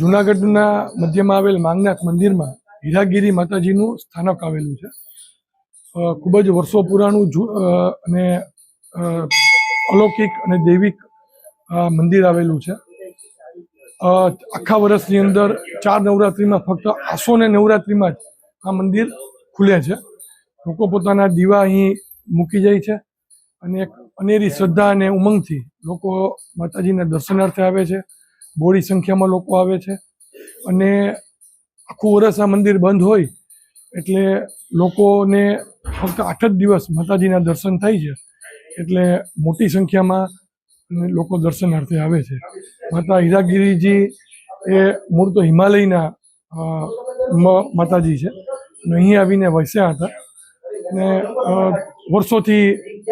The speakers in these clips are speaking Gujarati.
જુનાગઢના મધ્યમાં આવેલ માંગનાથ મંદિરમાં હીરાગીરી માતાજીનું સ્થાનક આવેલું છે. ખૂબ જ વર્ષો પુરાણું અને અલૌકિક અને દૈવિક મંદિર આવેલું છે. આખા વર્ષની અંદર ચાર નવરાત્રિમાં ફક્ત આસો ને નવરાત્રિમાં જ આ મંદિર ખુલે છે. લોકો પોતાના દીવા અહીં મૂકી જાય છે અને એક અનેરી શ્રદ્ધા અને ઉમંગથી લોકો માતાજીના દર્શનાર્થે આવે છે. બોડી સંખ્યામાં લોકો આવે છે. અને આખું વર્ષ આ મંદિર બંધ હોય એટલે લોકોને ફક્ત આઠ જ દિવસ માતાજીના દર્શન થાય છે. એટલે મોટી સંખ્યામાં લોકો દર્શનાર્થે આવે છે. માતા હીરાગીરીજી એ મૂળ તો હિમાલયના માતાજી છે. અને અહીં આવીને વસ્યા હતા. ને વર્ષોથી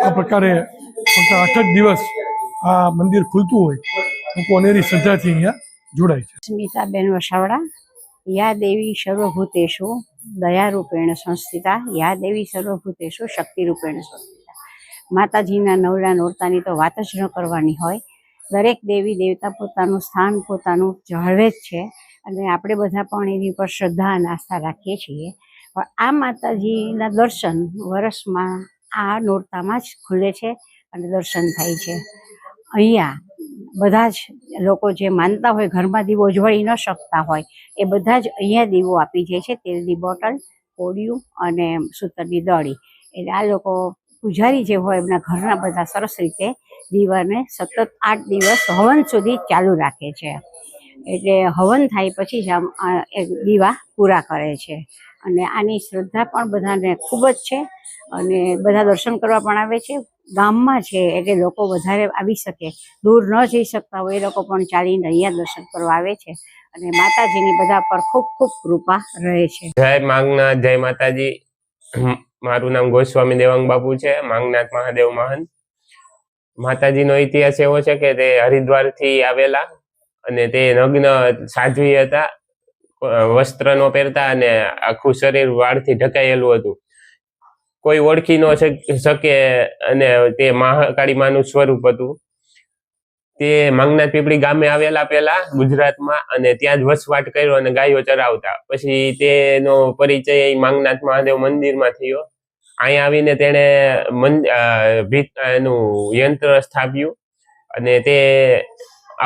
આ પ્રકારે ફક્ત આઠ જ દિવસ આ મંદિર ખુલતું હોય. લોકો કોનેરી સજાથી જોડાય છે. સ્મિતાબેન વસાવડા યા દેવી સર્વભૂતેષુ દયારૂપેણ સંસ્થિતા યા દેવી સર્વભૂતેષુ શક્તિરૂપેણ સંસ્થિતા. માતાજીના નવરા નોરતાની તો વાત જ ન કરવાની હોય. દરેક દેવી દેવતા પોતાનું સ્થાન, પોતાનું જાળવે જ છે. અને આપણે બધા પણ એની પર શ્રદ્ધા અને આસ્થા રાખીએ છીએ. પણ આ માતાજીના દર્શન વર્ષમાં આ નોરતામાં જ ખુલે છે અને દર્શન થાય છે. અહીંયા બધા જ લોકો જે માનતા હોય, ઘરમાં દીવો ઉજવણી ન શકતા હોય, એ બધા જ અહીંયા દીવો આપી જાય છે. તેલની બોટલ કોડિયું અને સૂતરની દળી. એટલે આ લોકો પૂજારી જે હોય, એમના ઘરના બધા સરસ રીતે દીવાને સતત આઠ દિવસ હવન સુધી ચાલુ રાખે છે. એટલે હવન થાય પછી જ આમ દીવા પૂરા કરે છે. અને આની શ્રદ્ધા પણ બધાને ખૂબ જ છે. અને બધા દર્શન કરવા પણ આવે છે. ગામમાં છે એટલે લોકો વધારે આવી શકે. દૂર ન જઈ શકતા હોય એ લોકો પણ ચાલીને અહીંયા દર્શન કરવા આવે છે. અને માતાજીની બધા પર ખૂબ ખૂબ કૃપા રહે છે. જય માંગનાથ જય માતાજી. મારું નામ ગોસ્વામી દેવાંગ બાપુ છે, માંગનાથ મહાદેવ મહંત માતાજીનો ઇતિહાસ એવો છે કે તે હરિદ્વારથી આવેલા અને તે નગ્ન સાધ્વી હતા વસ્ત્ર નો પહેરતા અને આખું શરીર વાળથી ઢકાયેલું હતું. કોઈ ઓળખી ન શકે અને તે મહાકાળી માનું સ્વરૂપ હતું. તે માંગનાથ પીપળી ગામે આવેલા પેલા ગુજરાતમાં અને ત્યાં જ વસવાટ કર્યો અને ગાયો ચરાવતા. પછી તેનો પરિચય માંગનાથ મહાદેવ મંદિરમાં થયો. અહીંયા આવીને તેણે એનું યંત્ર સ્થાપ્યું અને તે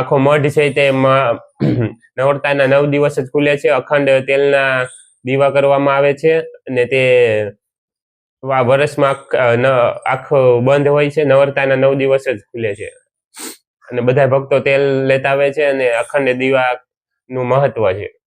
આખો મઢ છે તે નવરતાના નવ દિવસ જ ખુલે છે. અખંડ તેલના દીવા કરવામાં આવે છે અને તે વર્ષમાં આખ- બંધ હોય છે, નવરતાના નવ દિવસ જ ખુલે છે. અને બધા ભક્તો તેલ લેતા આવે છે અને અખંડ દીવા નું મહત્વ છે.